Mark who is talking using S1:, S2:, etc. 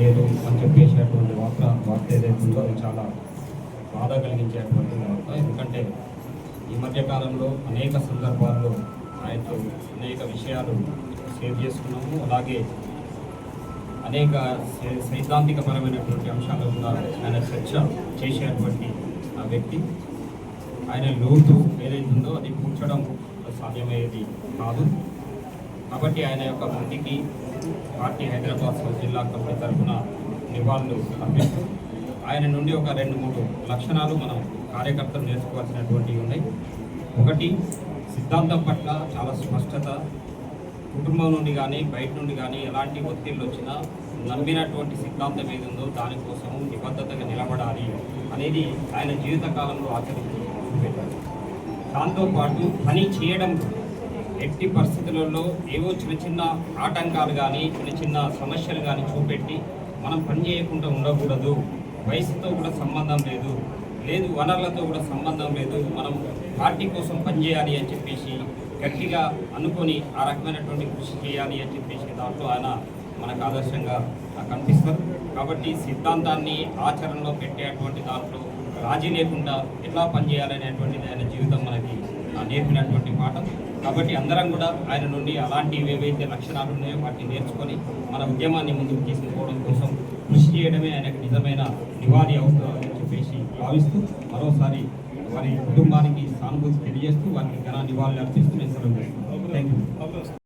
S1: లేదు అని చెప్పేసేటువంటి వార్త వార్త ఏదైతే ఉందో అది చాలా బాధ కలిగించేటువంటి వార్త. ఎందుకంటే ఈ మధ్యకాలంలో అనేక సందర్భాల్లో ఆయనతో అనేక విషయాలు షేర్ చేసుకున్నాము. అలాగే అనేక సైద్ధాంతికపరమైనటువంటి అంశాలు కూడా ఆయన చర్చ చేసేటువంటి ఆ వ్యక్తి. ఆయన లోతు ఏదైతుందో ఉందో అది కూర్చడం సాధ్యమయ్యేది కాదు. కాబట్టి ఆయన యొక్క మృతికి పార్టీ హైదరాబాద్ జిల్లా కమిటీ తరఫున నివాళులు అర్పిస్తూ ఆయన నుండి ఒక రెండు మూడు లక్షణాలు మనం కార్యకర్తలు నేర్చుకోవాల్సినటువంటివి ఉన్నాయి. ఒకటి సిద్ధాంతం పట్ల చాలా స్పష్టత. కుటుంబం నుండి కానీ బయట నుండి కానీ ఎలాంటి ఒత్తిళ్ళు వచ్చినా నమ్మినటువంటి సిద్ధాంతం ఏది ఉందో దానికోసం నిబద్ధతగా నిలబడాలి అనేది ఆయన జీవిత కాలంలో దాంతోపాటు పని చేయడం ఎట్టి పరిస్థితులలో ఏవో చిన్న చిన్న ఆటంకాలు కానీ చిన్న చిన్న సమస్యలు కానీ చూపెట్టి మనం పని చేయకుండా ఉండకూడదు. వయసుతో కూడా సంబంధం లేదు. లేదు వనరులతో కూడా సంబంధం లేదు. మనం పార్టీ కోసం పనిచేయాలి అని చెప్పేసి గట్టిగా అనుకొని ఆ రకమైనటువంటి కృషి చేయాలి అని చెప్పేసి దాంట్లో ఆయన మనకు ఆదర్శంగా కనిపిస్తారు. కాబట్టి సిద్ధాంతాన్ని ఆచరణలో పెట్టేటువంటి దాంట్లో రాజీ లేకుండా ఎట్లా పనిచేయాలనేటువంటిది ఆయన జీవితం నేర్పినటువంటి పాఠం కాబట్టి అందరం కూడా ఆయన నుండి అలాంటివి ఏవైతే లక్షణాలు ఉన్నాయో వాటిని నేర్చుకొని మన ఉద్యమాన్ని ముందుకు తీసుకుపోవడం కోసం కృషి చేయడమే ఆయనకు నిజమైన నివాళి అని చెప్పేసి భావిస్తూ మరోసారి వారి కుటుంబానికి సానుభూతి తెలియజేస్తూ వారికి ఘన నివాళులు అర్పిస్తూ నేను సెలవు థ్యాంక్ యూ